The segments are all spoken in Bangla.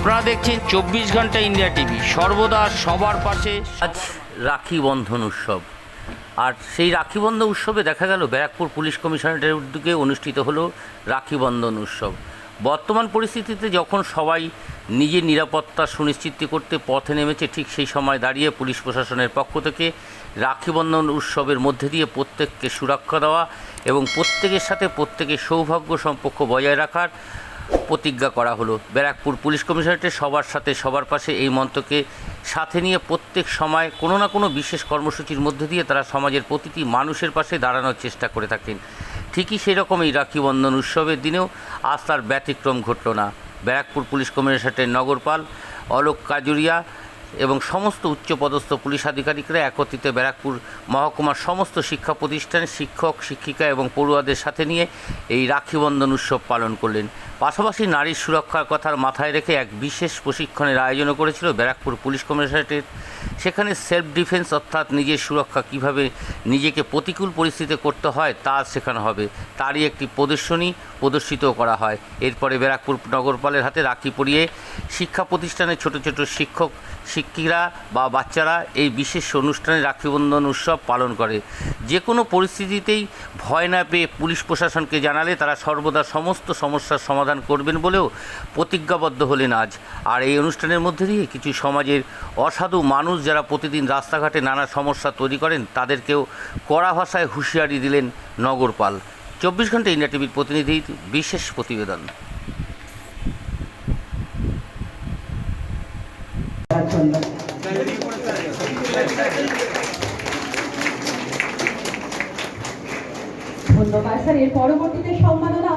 আপনারা দেখছেন চব্বিশ ঘণ্টা ইন্ডিয়া টিভি। সর্বদা সবার পাশে আজ রাখি বন্ধন উৎসব। আর সেই রাখি বন্ধন উৎসবে দেখা গেল, ব্যারাকপুর পুলিশ কমিশনারেটের উদ্যোগে অনুষ্ঠিত হলো রাখি বন্ধন উৎসব। বর্তমান পরিস্থিতিতে যখন সবাই নিজের নিরাপত্তা সুনিশ্চিত করতে পথে নেমেছে, ঠিক সেই সময় দাঁড়িয়ে পুলিশ প্রশাসনের পক্ষ থেকে রাখি বন্ধন উৎসবের মধ্যে দিয়ে প্রত্যেককে সুরক্ষা দেওয়া এবং প্রত্যেকের সাথে প্রত্যেকের সৌভাগ্য সম্পর্ক বজায় রাখার প্রতিজ্ঞা করা হলো। ব্যারাকপুর পুলিশ কমিশনারেটে সবার সাথে, সবার পাশে এই মন্ত্রকে সাথে নিয়ে প্রত্যেক সময় কোনো না কোনো বিশেষ কর্মসূচির মধ্যে দিয়ে তারা সমাজের প্রতিটি মানুষের পাশে দাঁড়ানোর চেষ্টা করে থাকেন। ঠিকই সেরকম এই রাখি বন্ধন উৎসবের দিনেও আজ তার ব্যতিক্রম ঘটল না। ব্যারাকপুর পুলিশ কমিশনারেটের নগরপাল অলোক কাজুরিয়া এবং সমস্ত উচ্চপদস্থ পুলিশ আধিকারিকরা একত্রিত ব্যারাকপুর মহকুমার সমস্ত শিক্ষা প্রতিষ্ঠান, শিক্ষক, শিক্ষিকা এবং পড়ুয়াদের সাথে নিয়ে এই রাখি বন্ধন উৎসব পালন করলেন। পাশাপাশি নারীর সুরক্ষার কথার মাথায় রেখে এক বিশেষ প্রশিক্ষণের আয়োজনও করেছিল ব্যারাকপুর পুলিশ কমিশনারেটের। সেখানে সেলফ ডিফেন্স অর্থাৎ নিজের সুরক্ষা কীভাবে নিজেকে প্রতিকূল পরিস্থিতিতে করতে হয় তা শেখানো হবে। তারই একটি প্রদর্শনী প্রদর্শিত করা হয়। এরপরে ব্যারাকপুর নগরপালের হাতে রাখি পরিয়ে শিক্ষা প্রতিষ্ঠানের ছোট ছোট শিক্ষক, শিক্ষিকা বা বাচ্চারা এই বিশেষ অনুষ্ঠানে রাখিবন্ধন উৎসব পালন করে। যে কোনো পরিস্থিতিতেই ভয় না পেয়ে পুলিশ প্রশাসনকে জানালে তারা সর্বদা সমস্ত সমস্যার সমাধান করবেন বলেও প্রতিজ্ঞাবদ্ধ হলেন আজ। আর এই অনুষ্ঠানের মধ্যে দিয়ে কিছু সমাজের অসাধু মানুষ যারা প্রতিদিন রাস্তাঘাটে নানা সমস্যা তৈরি করেন, তাদেরকেও কড়া ভাষায় হুঁশিয়ারি দিলেন নগরপাল। চব্বিশ ঘণ্টা ইন্ডিয়া টিভির প্রতিনিধির বিশেষ প্রতিবেদন। ধন্যবাদ স্যার। এর পরবর্তীতে সম্মাননা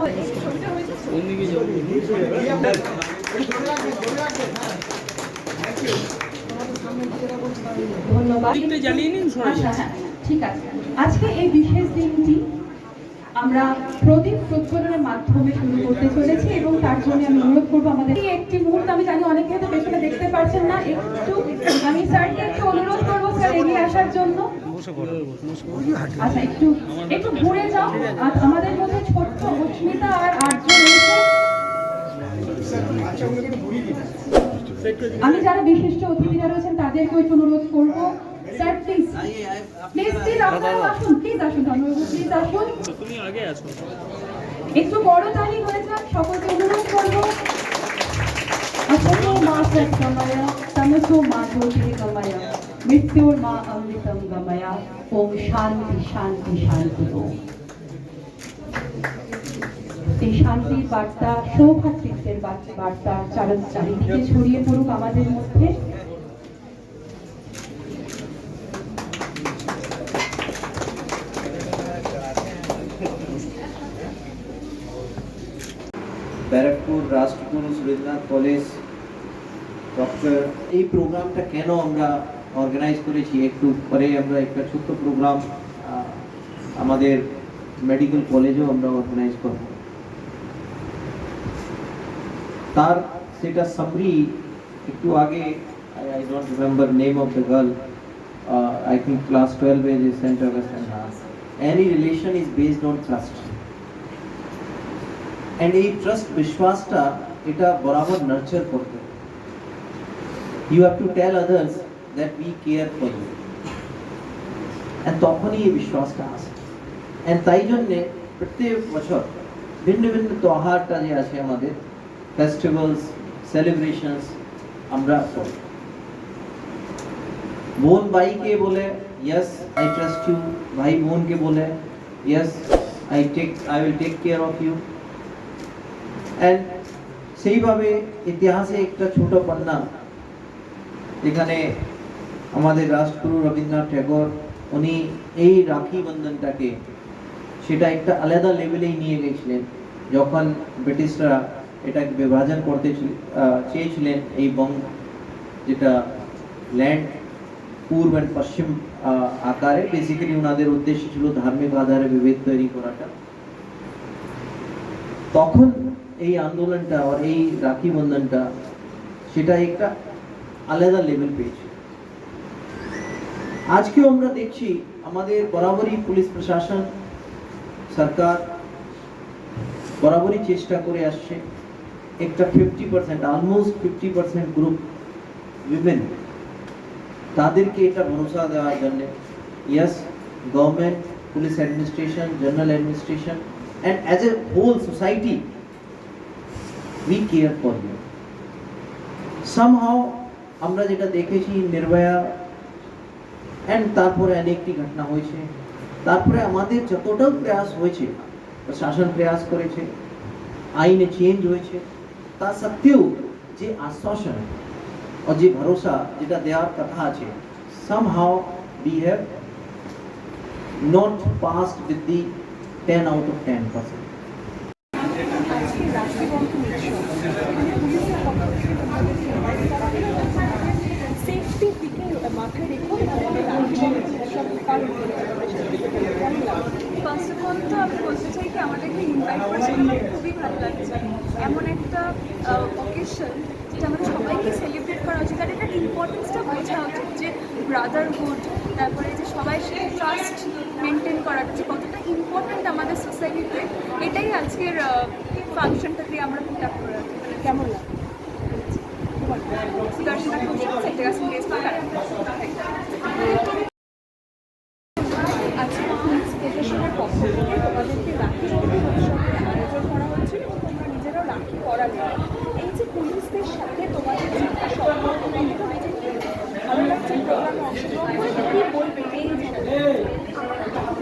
ধন্যবাদ। আচ্ছা হ্যাঁ ঠিক আছে। আজকে এই বিশেষ দিনটি আমরা প্রদীপ প্রজ্বলনের মাধ্যমে শুরু করতে চলেছি এবং তার জন্য আমি অনুরোধ করব আমাদের। একটি মুহূর্ত আমি জানি অনেকে হয়তো পেছনে দেখতে পারছেন না। একটু আমি স্যারকে একটু অনুরোধ করব স্যার এগিয়ে আসার জন্য। আচ্ছা একটু একটু ঘুরে যাও। আর আমাদের মধ্যে ছোট্ট অস্মিতা আর আমি যারা বিশিষ্ট অতিথিরা রয়েছেন তাদেরকে একটু অনুরোধ করব। স্যার প্লিজ প্লিজ প্লিজ আপনারা আসুন প্লিজ আসুন ধন্যবাদ প্লিজ আসুন তুমি আগে আছো একটু বড় তালি হয়ে যাক সকলকে অনুরোধ করবো असतो मा सत्समय तमसो मा ज्योतिर्गमय मृत्योर्मा अमृतं गमय ओम শান্তি শান্তি শান্তি ওম এই শান্তির বার্তা সৌভাতৃত্বের বার্তা বার্তা চার- চারিদিকে ছড়িয়ে পড়ুক আমাদের মধ্যে ব্যারাকপুর রাষ্ট্রগুরু সুরেন্দ্রনাথ কলেজ, ডক্টর, এই প্রোগ্রামটা কেন আমরা অর্গানাইজ করেছি? একটু পরে আমরা একটা ছোট্ট প্রোগ্রাম আমাদের মেডিকেল কলেজেও আমরা অর্গানাইজ করব। তার সেটা সামরি একটু আগে I don't remember name of the girl I think class টুয়েলভে যে Saint Augustine any relation is based on trust and এই ট্রাস্ট বিশ্বাসটা এটা বরাবর নার্চার করতে you have to tell others that we care for you and তখনই এই বিশ্বাসটা আসে। অ্যান্ড তাই জন্যে প্রত্যেক বছর ভিন্ন ভিন্ন ত্যোহারটা যে আছে আমাদের ফেস্টিভ্যালস সেলিব্রেশনস আমরা করি। বোন ভাইকে বলে ইয়েস আই ট্রাস্ট ইউ ভাই বোনকে বলে yes I take I will take care of you and সেইভাবে ইতিহাসে একটা ছোট পান্না যেখানে আমাদের রাষ্ট্রগুরু রবীন্দ্রনাথ ঠাকুর, উনি এই রাখি বন্ধনটাকে সেটা একটা আলাদা লেভেলেই নিয়ে গেছিলেন, যখন ব্রিটিশরা এটাকে বিভাজন করতে চেয়েছিলেন এই বঙ্গ, যেটা ল্যান্ড পূর্ব অ্যান্ড পশ্চিম আকারে বেসিক্যালি ওনাদের উদ্দেশ্য ছিল ধার্মিক আধারে বিভেদ তৈরি করাটা। তখন এই আন্দোলনটা আর এই রাখি বন্ধনটা সেটা একটা আলাদা লেভেল পেয়েছে। আজকেও আমরা দেখছি আমাদের বরাবরই পুলিশ প্রশাসন, সরকার বরাবরই চেষ্টা করে আসছে। একটা fifty percent almost fifty percent group women তাদেরকে এটা ভরসা দেওয়ার জন্য। Yes government police administration general administration and as a whole society we care for you somehow আমরা যেটা দেখেছি, নির্ভয়া অ্যান্ড তারপরে অনেকটি ঘটনা হয়েছে। তারপরে আমাদের যতটাও প্রয়াস হয়েছে, প্রশাসন প্রয়াস করেছে, আইনে চেঞ্জ হয়েছে, তা সত্ত্বেও যে আশ্বাসন और যে ভরসা যেটা দেওয়ার কথা আছে, somehow we have not passed with the 10 out of 10 percent করে আমি বলতে চাই কি আমাদেরকে করেছেন আমার খুবই ভালো এমন একটা যেটা আমাদের সবাইকে সেলিব্রেট করা উচিত আর ইম্পর্টেন্সটা উচিত যে ব্রাদারহুড তারপরে যে সবাই সাথে ট্রাস্ট মেনটেন যে কতটা ইম্পর্টেন্ট আমাদের সোসাইটিতে এটাই আজকের ফাংশনটা দিয়ে আমরা পিক আপ করে কেমন লাগে? করা এবং এই যে পুলিশদের সাথে তোমাদের সম্পর্ক এটা বুঝে কি ভালো লাগছে প্রোগ্রামে অংশগ্রহণ করে তো কি বলবে এই বিষয়ে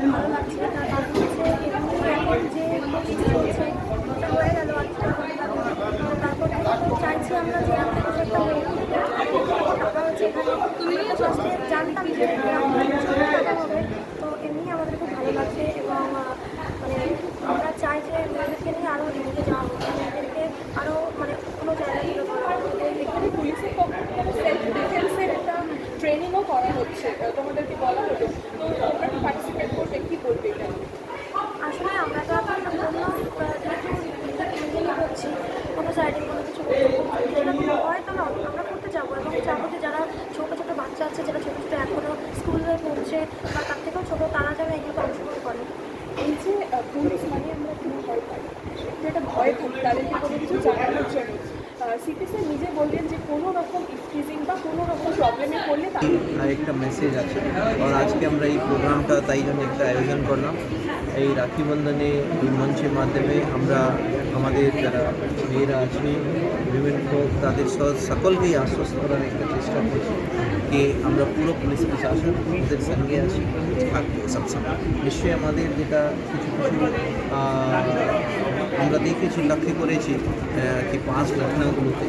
ভালো লাগছে তার কারণ হচ্ছে এরকম এখন যে কিছু চলছে ওটা হয়ে গেল আজকে তারপর থেকে চাইছি আমরা যে আমরা কিছু একটা হই আমরা হচ্ছে তুমি ফার্স্টে জানতাম যে এরকম কিছু একটা হবে তো এমনি আমাদের খুব ভালো লাগছে এবং মানে আমরা চাই যে মেয়েদেরকে নিয়ে আরও এগিয়ে যাওয়া হোক মেয়েদেরকে আরও মানে কোনো জায়গায় এখানে পুলিশের একটা ট্রেনিংও করা হচ্ছে তোমাদেরকে বলা তো তোমরা পার্টিসিপেট করবে কি এটা আসলে আমরা তো করছি কোনো সাইডে কোনো কিছু হয় তো আমরা করতে যাব এবং যাব যে যারা ছোটো ছোটো বাচ্চা আছে, যারা ছোটো পড়ছে বা তার থেকেও ছোটো, তারা যেন এগুলোতে অংশগ্রহণ করে। এই যে পুলিশ মানে আমরা কোনো ভয় পাই। যেটা ভয় থাকি তাদেরকে কোনো কিছু জানানোর জন্য। নিজে বললেন যে কোনো রকম ইফটিজিং বা কোনো রকম প্রবলেমে পড়লে আর একটা মেসেজ আছে। আর আজকে আমরা এই প্রোগ্রামটা তাই জন্য একটা আয়োজন করলাম। এই রাখি বন্ধনে এই মঞ্চের মাধ্যমে আমরা আমাদের যারা মেয়েরা আছে, বিভিন্ন তাদের সকলকেই আশ্বস্ত করার একটা চেষ্টা করছি। যে আমরা পুরো পুলিশ প্রশাসন ওদের সঙ্গে আছি থাকব সবসময় নিশ্চয়ই আমাদের যেটা কিছু কিছু আমরা দেখেছি, লক্ষ্য করেছি কি পাঁচ ঘটনাগুলোতে,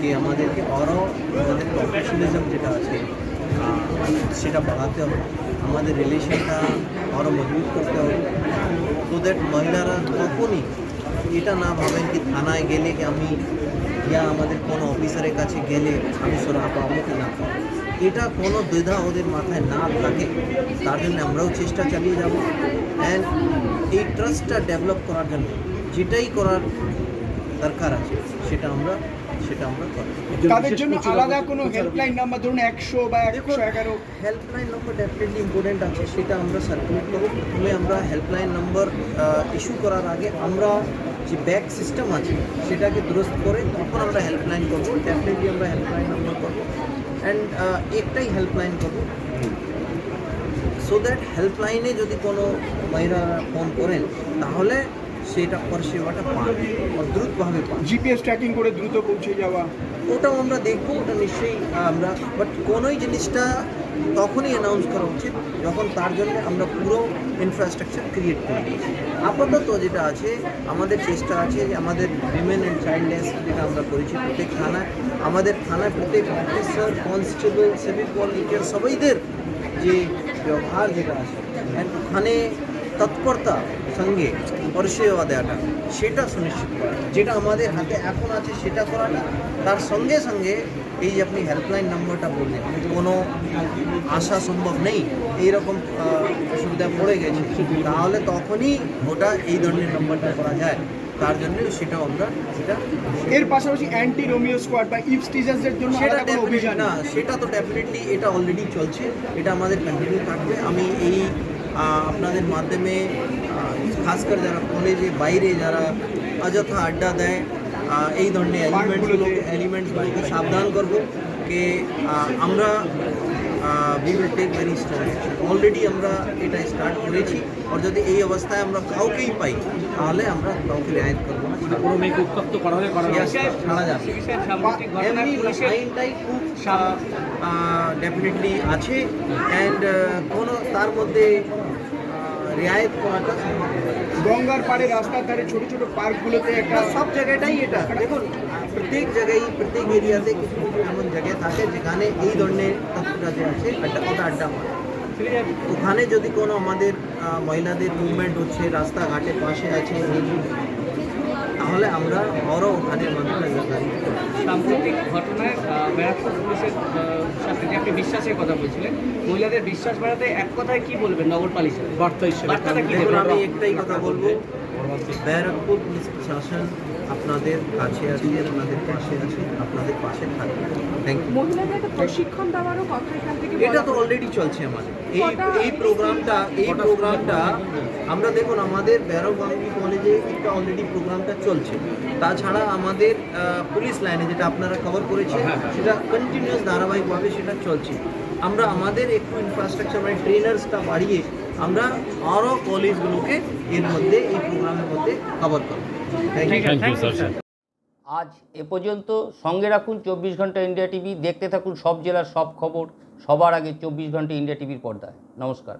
কি আমাদেরকে আরও আমাদের প্রফেশনালিজম যেটা আছে সেটা বাড়াতে হবে। আমাদের রিলেশনটা আরও মজবুত করতে হবে। তো দ্যাট মহিলারা কখনই এটা না ভাবেন কি থানায় গেলে কি আমি, ইয়া আমাদের কোনো অফিসারের কাছে গেলে আমি সরা পাবো কি না? পাবো এটা কোনো দ্বিধা ওদের মাথায় না থাকে তার জন্য আমরাও চেষ্টা চালিয়ে যাব। অ্যান্ড এই ট্রাস্টটা ডেভেলপ করার জন্য যেটাই করার দরকার আছে সেটা আমরা সেটা আমরা করব। তাদের জন্য আলাদা কোনো হেল্পলাইন নাম্বার ধরুন একশো বা একশো এগারো। হেল্পলাইন নম্বর ডেফিনেটলি ইম্পর্টেন্ট আছে সেটা আমরা সার্কুলেট করব। প্রথমে আমরা হেল্পলাইন নম্বর ইস্যু করার আগে আমরা যে ব্যাক সিস্টেম আছে সেটাকে দুরস্ত করে তখন আমরা হেল্পলাইন করব। ডেফিনেটলি আমরা হেল্পলাইন নম্বর করব। অ্যান্ড একটাই হেল্পলাইন করব। সো দ্যাট হেল্পলাইনে যদি কোনো মহিলা ফোন করেন, তাহলে সেটা পরিষেবাটা পান দ্রুতভাবে পান। জিপিএস ট্র্যাকিং করে দ্রুত পৌঁছে যাওয়া। ওটাও আমরা দেখব, ওটা নিশ্চয়ই আমরা বাট কোনোই জিনিসটা তখনই অ্যানাউন্স করা উচিত যখন তার জন্য আমরা পুরো ইনফ্রাস্ট্রাকচার ক্রিয়েট করি আপাতত যেটা আছে, আমাদের চেষ্টা আছে যে আমাদের উইমেন অ্যান্ড চাইল্ড চাইল্ডলেস যেটা আমরা করেছি প্রত্যেক থানায়, আমাদের থানায় প্রত্যেক অফিসার কনস্টেবল সিভিক ভলেন্টিয়ার সবাইদের যে ব্যবহার যেটা আছে ওখানে তৎপরতা সঙ্গে পরিষেবা দেওয়াটা সেটা সুনিশ্চিত করা। যেটা আমাদের হাতে এখন আছে সেটা করাটা তার সঙ্গে সঙ্গে এই যে আপনি হেল্পলাইন নম্বরটা বললেন কোনো আসা সম্ভব নেই এইরকম অসুবিধা পড়ে গেছে তাহলে তখনই ওটা এই ধরনের নম্বরটা করা যায়। তার জন্য সেটাও আমরা সেটা এর পাশাপাশি অ্যান্টি রোমিও স্কোয়াড বা স্টিজার্সদের জন্য সেটা অভিযান না সেটা তো ডেফিনেটলি এটা অলরেডি চলছে এটা আমাদের কন্টিনিউ থাকবে। আমি এই আপনাদের মাধ্যমে খাস করে যারা কলেজে বাইরে যারা অযথা আড্ডা দেয় এই ধরনের এলিমেন্টসগুলোকে এলিমেন্টসগুলোকে সাবধান করব। কে আমরা we will take very strong already আমরা এটা স্টার্ট করেছি। আর যদি এই অবস্থায় আমরা কাউকেই পাই তাহলে আমরা কাউকে রেয়ায়ত করব না। কোনো মেয়েকে উত্তপ্ত করা হলে ছাড়া যাবে। এমনি লাইনটাই খুব ডেফিনেটলি আছে। অ্যান্ড কোনো তার মধ্যে রিয়ায়ত করাটা সম্ভব। গঙ্গার পাড়ে রাস্তার ধারে ছোট ছোট পার্কগুলোতে একটা সব জায়গাটাই এটা। দেখুন, প্রত্যেক জায়গায়, প্রত্যেক এরিয়াতে কিছু এমন জায়গায় থাকে যেখানে এই ধরনের তত্ত্বটা যে আছে, একটা ওটা আড্ডা মারে। ওখানে যদি কোনো আমাদের মহিলাদের মুভমেন্ট হচ্ছে, রাস্তাঘাটে পাশে আছে তাহলে আমরা আরও ওখানে করব। সাম্প্রতিক ঘটনায় ব্যারাকপুর পুলিশের সাথে আপনি বিশ্বাসের কথা বলছিলেন মহিলাদের বিশ্বাস বাড়াতে এক কথায় কি বলবেন নগরপালিকা? বার্তা হিসেবে আমি একটাই কথা বলব। ব্যারাকপুর পুলিশ প্রশাসন আপনাদের কাছে আছে আপনাদের পাশে আছে আপনাদের পাশে থাকবে। থ্যাংক ইউ মহিলাদের প্রশিক্ষণ দেওয়ারও কথা এখান থেকে এটা তো অলরেডি চলছে আমাদের। এই এই প্রোগ্রামটা এই প্রোগ্রামটা আমরা দেখুন আমাদের ভৈরব গাঙ্গি কলেজে একটা অলরেডি প্রোগ্রামটা চলছে। তাছাড়া আমাদের পুলিশ লাইনে যেটা আপনারা কভার করেছেন সেটা কন্টিনিউয়াস ধারাবাহিকভাবে সেটা চলছে। আমরা আমাদের একটু ইনফ্রাস্ট্রাকচার মানে ট্রেনার্সটা বাড়িয়ে আমরা আরও কলেজগুলোকে এর মধ্যে এই প্রোগ্রামের মধ্যে কভার করব। থ্যাংক থ্যাংক ইউ স্যার আজ এ পর্যন্ত সঙ্গে রাখুন চব্বিশ ঘণ্টা ইন্ডিয়া টিভি দেখতে থাকুন সব জেলার সব খবর সবার আগে চব্বিশ ঘণ্টা ইন্ডিয়া টিভির পর্দায়। নমস্কার।